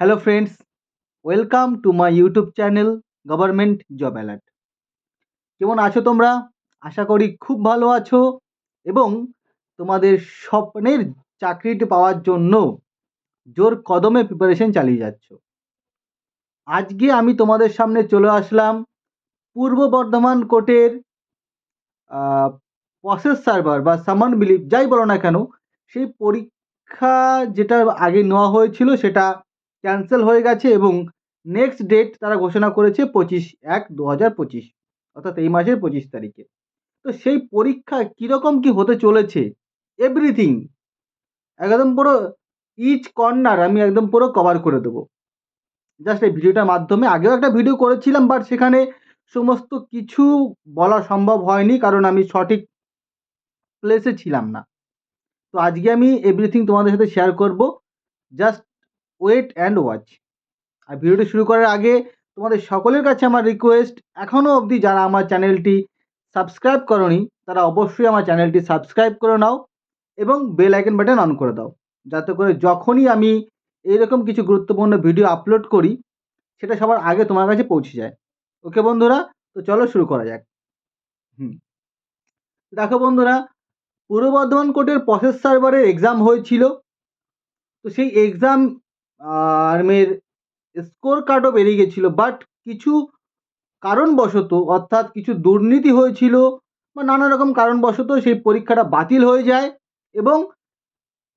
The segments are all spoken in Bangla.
Hello friends welcome to my YouTube channel government job alert কেমন আছো তোমরা? আশা করি খুব ভালো আছো এবং তোমাদের স্বপ্নের চাকরিটি পাওয়ার জন্য জোর কদমে প্রিপারেশন চালিয়ে যাচ্ছ। আজকে আমি তোমাদের সামনে চলে আসলাম পূর্ব বর্ধমান কোর্টের প্রসেস সার্ভার বা সামান বিলিভ যাই বলো না কেন, সেই পরীক্ষা যেটা আগে নেওয়া হয়েছিল সেটা ক্যান্সেল হয়ে গেছে এবং নেক্সট ডেট তারা ঘোষণা করেছে পঁচিশ এক দু হাজার পঁচিশ, অর্থাৎ এই মাসের পঁচিশ তারিখে। তো সেই পরীক্ষা কীরকম কী হতে চলেছে? এভরিথিং। একদম পুরো ইচ কর্নার আমি একদম পুরো কভার করে দেবো। জাস্ট এই ভিডিওটার মাধ্যমে। আগেও একটা ভিডিও করেছিলাম বাট সেখানে সমস্ত কিছু বলা সম্ভব হয়নি, কারণ আমি সঠিক প্লেসে ছিলাম না। তো আজকে আমি এভরিথিং তোমাদের সাথে শেয়ার করব। জাস্ট ওয়েট অ্যান্ড ওয়াচ আর ভিডিওটি শুরু করার আগে তোমাদের সকলের কাছে আমার রিকোয়েস্ট এখনও অবধি যারা আমার চ্যানেলটি সাবস্ক্রাইব করনি, তারা অবশ্যই আমার চ্যানেলটি সাবস্ক্রাইব করে নাও এবং বেল আইকন বাটন অন করে দাও। যাতে করে যখনই আমি এইরকম কিছু গুরুত্বপূর্ণ ভিডিও আপলোড করি, সেটা সবার আগে তোমার কাছে পৌঁছে যায়। ওকে বন্ধুরা, তো চলো শুরু করা যাক। হুম। দেখো বন্ধুরা, পূর্ব বর্ধমান কোর্টের প্রসেস সার্ভারের এক্সাম হয়েছিল। তো সেই এক্সাম আর্মের স্কোর কার্ডও বেরিয়ে গেছিল বাট কিছু কারণবশত, অর্থাৎ কিছু দুর্নীতি হয়েছিল বা নানা রকম কারণবশত সেই পরীক্ষাটা বাতিল হয়ে যায় এবং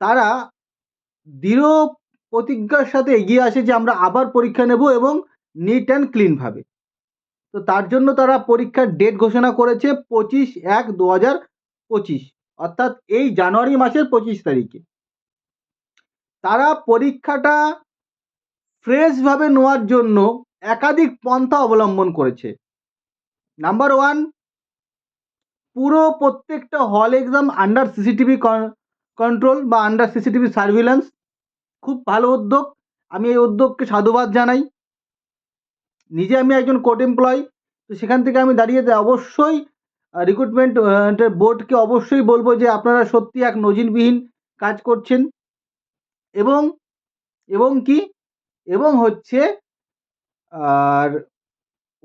তারা দৃঢ় প্রতিজ্ঞার সাথে এগিয়ে আসে যে আমরা আবার পরীক্ষা নেব এবং নিট অ্যান্ড ক্লিনভাবে তো তার জন্য তারা পরীক্ষার ডেট ঘোষণা করেছে পঁচিশ এক দু হাজার পঁচিশ, অর্থাৎ এই জানুয়ারি মাসের পঁচিশ তারিখে। তারা পরীক্ষাটা ফ্রেশভাবে নেওয়ার জন্য একাধিক পন্থা অবলম্বন করেছে। নাম্বার ওয়ান পুরো প্রত্যেকটা hall exam under CCTV control বা আন্ডার সিসিটিভি সার্ভিলেন্স খুব ভালো উদ্যোগ। আমি এই উদ্যোগকে সাধুবাদ জানাই। নিজে আমি একজন কোর্ট এমপ্লয় তো সেখান থেকে আমি দাঁড়িয়ে অবশ্যই রিক্রুটমেন্ট বোর্ডকে অবশ্যই বলব যে আপনারা সত্যি এক নজিরবিহীন কাজ করছেন। এবং এবং কি? এবং হচ্ছে, আর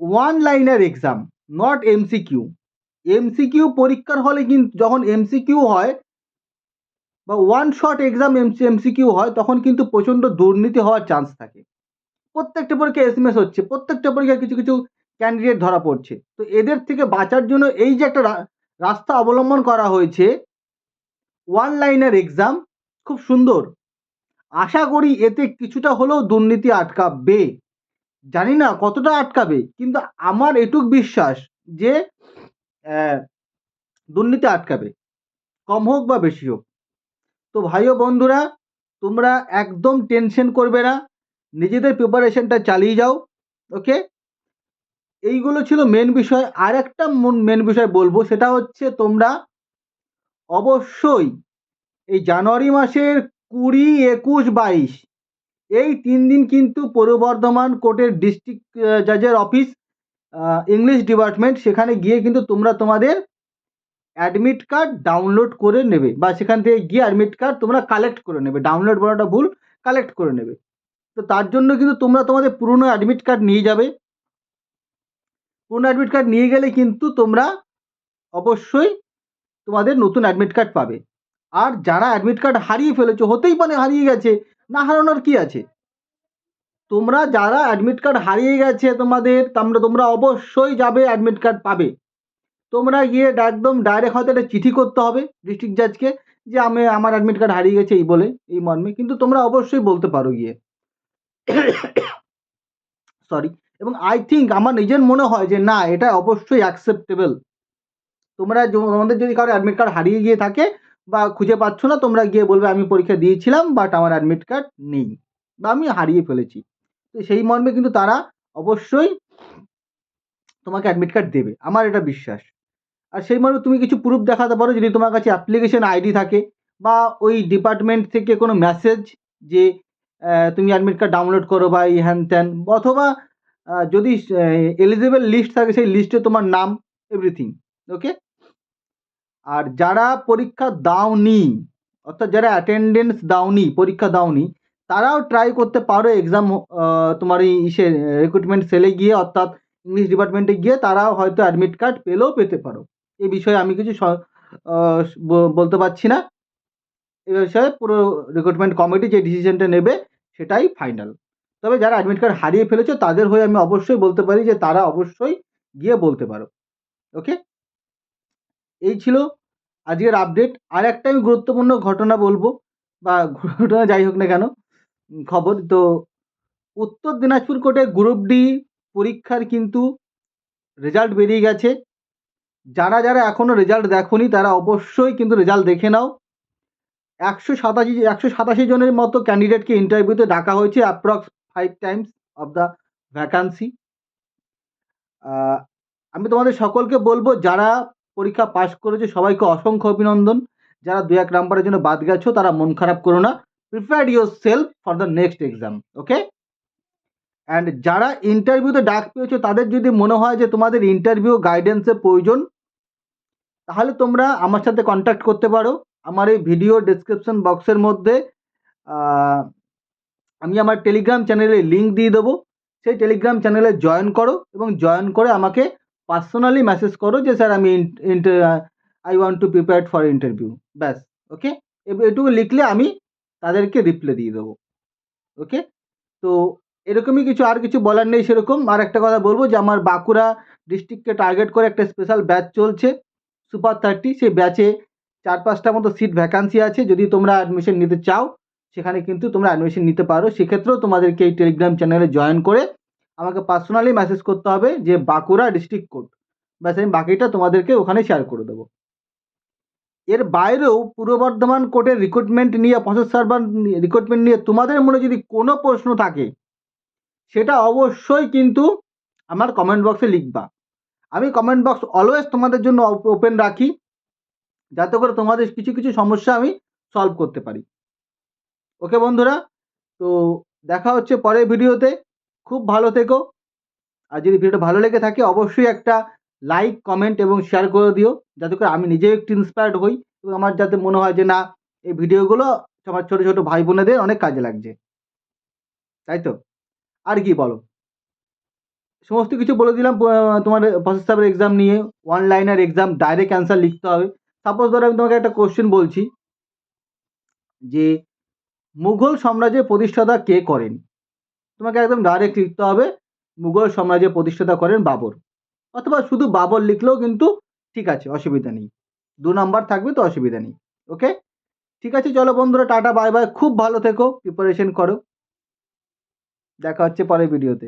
one liner exam not MCQ MCQ পরীক্ষার হলে কিন্তু যখন এমসিকিউ হয়, বা one shot exam MC MCQ হয়, তখন কিন্তু প্রচণ্ড দুর্নীতি হওয়ার চান্স থাকে। প্রত্যেকটা পরীক্ষা এস এম এস হচ্ছে, প্রত্যেকটা পরীক্ষায় কিছু কিছু ক্যান্ডিডেট ধরা পড়ছে। তো এদের থেকে বাঁচার জন্য এই যে একটা রাস্তা অবলম্বন করা হয়েছে ওয়ান লাইনার এক্সাম খুব সুন্দর। আশা করি এতে কিছুটা হলেও দুর্নীতি আটকাবে। জানি না কতটা আটকাবে, কিন্তু আমার এটুক বিশ্বাস যে দুর্নীতি আটকাবে, কম হোক বা বেশি হোক। তো ভাই ও বন্ধুরা, তোমরা একদম টেনশন করবে না, নিজেদের প্রিপারেশনটা চালিয়ে যাও ওকে এইগুলো ছিল মেন বিষয়। আর একটা মেন বিষয় বলব, সেটা হচ্ছে তোমরা অবশ্যই এই জানুয়ারি মাসের কুড়ি একুশ বাইশ। এই তিন দিন কিন্তু পূর্ব বর্ধমান কোর্টের ডিস্ট্রিক্ট জাজের অফিস ইংলিশ ডিপার্টমেন্ট সেখানে গিয়ে কিন্তু তোমরা তোমাদের অ্যাডমিট কার্ড ডাউনলোড করে নেবে বা সেখান থেকে গিয়ে অ্যাডমিট কার্ড তোমরা কালেক্ট করে নেবে। ডাউনলোড বলাটা ভুল কালেক্ট করে নেবে। তো তার জন্য কিন্তু তোমরা তোমাদের পুরনো অ্যাডমিট কার্ড নিয়ে যাবে। পুরনো অ্যাডমিট কার্ড নিয়ে গেলে কিন্তু তোমরা অবশ্যই তোমাদের নতুন অ্যাডমিট কার্ড পাবে। আর যারা অ্যাডমিট কার্ড হারিয়ে ফেলেছো, হতেই পারে হারিয়ে গেছে, না হারানোর কি আছে? তোমরা যারা অ্যাডমিট কার্ড হারিয়ে গেছে তোমাদের, তোমরা তোমরা অবশ্যই যাবে অ্যাডমিট কার্ড পাবে। তোমরা গিয়ে একদম ডাইরেক্ট হয়তো একটা চিঠি করতে হবে ডিস্ট্রিক্ট জাজকে যে আমি আমার অ্যাডমিট কার্ড হারিয়ে গেছে এই বলে, এই মর্মে। কিন্তু তোমরা অবশ্যই বলতে পারো গিয়ে। সরি এবং আই থিঙ্ক আমার নিজের মনে হয় যে না, এটা অবশ্যই অ্যাকসেপ্টেবল তোমরা তোমাদের যদি কারও অ্যাডমিট কার্ড হারিয়ে গিয়ে থাকে বা খুঁজে পাচ্ছ না, তোমরা গিয়ে বলবে, আমি পরীক্ষা দিয়েছিলাম বাট আমার অ্যাডমিট কার্ড নেই। বা, আমি হারিয়ে ফেলেছি। তো সেই মর্মে কিন্তু তারা অবশ্যই তোমাকে অ্যাডমিট কার্ড দেবে, আমার এটা বিশ্বাস। আর সেই মর্মে তুমি কিছু প্রুফ দেখাতে পারো, যদি তোমার কাছে অ্যাপ্লিকেশন আইডি থাকে, বা ওই ডিপার্টমেন্ট থেকে কোনো মেসেজ যে তুমি অ্যাডমিট কার্ড ডাউনলোড করো বা এই হ্যান ত্যান, অথবা যদি এলিজিবল লিস্ট থাকে, সেই লিস্টে তোমার নাম এভরিথিং ওকে আর যারা পরীক্ষা দাওনি, অর্থাৎ যারা অ্যাটেন্ডেন্স দাওনি, পরীক্ষা দাওনি, তারাও ট্রাই করতে পারো এক্সাম তোমার এই ইসে রিক্রুটমেন্ট সেলে গিয়ে, অর্থাৎ ইংলিশ ডিপার্টমেন্টে গিয়ে তারাও হয়তো অ্যাডমিট কার্ড পেলেও পেতে পারো। এ বিষয়ে আমি কিছু বলতে পারছি না। এ বিষয়ে পুরো রিক্রুটমেন্ট কমিটি যে ডিসিশনটা নেবে, সেটাই ফাইনাল তবে যারা অ্যাডমিট কার্ড হারিয়ে ফেলেছে, তাদের হয়ে আমি অবশ্যই বলতে পারি যে তারা অবশ্যই গিয়ে বলতে পারো। ওকে এই ছিল আজকের আপডেট আর একটা আমি গুরুত্বপূর্ণ ঘটনা বলব, বা ঘটনা যাই হোক না কেন খবর তো উত্তর দিনাজপুর কোর্টে গ্রুপ ডি পরীক্ষার কিন্তু রেজাল্ট বেরিয়ে গেছে। যারা যারা এখনও রেজাল্ট দেখোনি, তারা অবশ্যই কিন্তু রেজাল্ট দেখে নাও। একশো সাতাশি একশো সাতাশি জনের মতো ক্যান্ডিডেটকে ইন্টারভিউতে ডাকা হয়েছে approx five times of the vacancy আমি তোমাদের সকলকে বলব, যারা পরীক্ষা পাশ করেছে, সবাইকে অসংখ্য অভিনন্দন। যারা দু এক নাম্বারের জন্য বাদ গেছো, তারা মন খারাপ করো না। Prepare yourself for the next exam okay and যারা ইন্টারভিউতে ডাক পেয়েছ, তাদের যদি মনে হয় যে তোমাদের ইন্টারভিউ গাইডেন্সের প্রয়োজন, তাহলে তোমরা আমার সাথে কন্ট্যাক্ট করতে পারো। আমার এই ভিডিও ডেসক্রিপশন বক্সের মধ্যে আমি আমার টেলিগ্রাম চ্যানেলে লিঙ্ক দিয়ে দেবো। সেই টেলিগ্রাম চ্যানেলে জয়েন করো এবং জয়েন করে আমাকে পার্সোনালি মেসেজ করো যে, স্যার, আমি I want to prepare for interview ব্যাস ওকে এটুকু লিখলে আমি তাদেরকে রিপ্লাই দিয়ে দেবো ওকে তো এরকমই কিছু, আর কিছু বলার নেই সেরকম। আর একটা কথা বলব যে, আমার বাঁকুড়া ডিস্ট্রিক্টকে টার্গেট করে একটা স্পেশাল ব্যাচ চলছে সুপার থার্টি সেই ব্যাচে চার পাঁচটা মতো সিট ভ্যাকান্সি আছে। যদি তোমরা অ্যাডমিশন নিতে চাও, সেখানে কিন্তু তোমরা অ্যাডমিশন নিতে পারো। সেক্ষেত্রেও তোমাদেরকে এই টেলিগ্রাম চ্যানেলে জয়েন করে আমাকে পার্সোনালি মেসেজ করতে হবে যে বাঁকুড়া ডিস্ট্রিক্ট কোড ব্যাস, আমি বাকিটা তোমাদেরকে ওখানে শেয়ার করে দেবো। এর বাইরেও পূর্ব বর্ধমান কোর্টের রিক্রুটমেন্ট নিয়ে প্রসেস সার্ভার রিক্রুটমেন্ট নিয়ে তোমাদের মনে যদি কোনো প্রশ্ন থাকে, সেটা অবশ্যই কিন্তু আমার কমেন্ট বক্সে লিখবা। আমি কমেন্ট বক্স অলওয়েজ তোমাদের জন্য ওপেন রাখি, যাতে করে তোমাদের কিছু কিছু সমস্যা আমি সলভ করতে পারি। ওকে বন্ধুরা, তো দেখা হচ্ছে পরের ভিডিওতে খুব ভালো থেকো। আর যদি ভিডিওটা ভালো লেগে থাকে, অবশ্যই একটা লাইক কমেন্ট এবং শেয়ার করে দিও। যাতে করে আমি নিজেও একটু ইন্সপায়ার্ড হই এবং আমার যাতে মনে হয় যে, না, এই ভিডিওগুলো আমার ছোটো ছোটো ভাই বোনেদের অনেক কাজে লাগছে। তাই তো? আর কি বলো? সমস্ত কিছু বলে দিলাম তোমার প্রসেস সাহেবের এক্সাম নিয়ে। ওয়ান এক্সাম ডাইরেক্ট অ্যান্সার লিখতে হবে। সাপোজ ধরো আমি তোমাকে একটা কোশ্চেন বলছি যে, মুঘল সাম্রাজ্যের প্রতিষ্ঠাতা কে করেন? তোমাকে একদম ডাইরেক্ট লিখতে হবে, মুঘল সাম্রাজ্যের প্রতিষ্ঠাতা করেন বাবর। অথবা শুধু বাবর লিখলেও কিন্তু ঠিক আছে, অসুবিধা নেই। দু নাম্বার থাকবে তো অসুবিধা নেই ওকে ঠিক আছে, চলো বন্ধুরা, টাটা বাই বাই খুব ভালো থেকো প্রিপারেশন করো। দেখা হচ্ছে পরের ভিডিওতে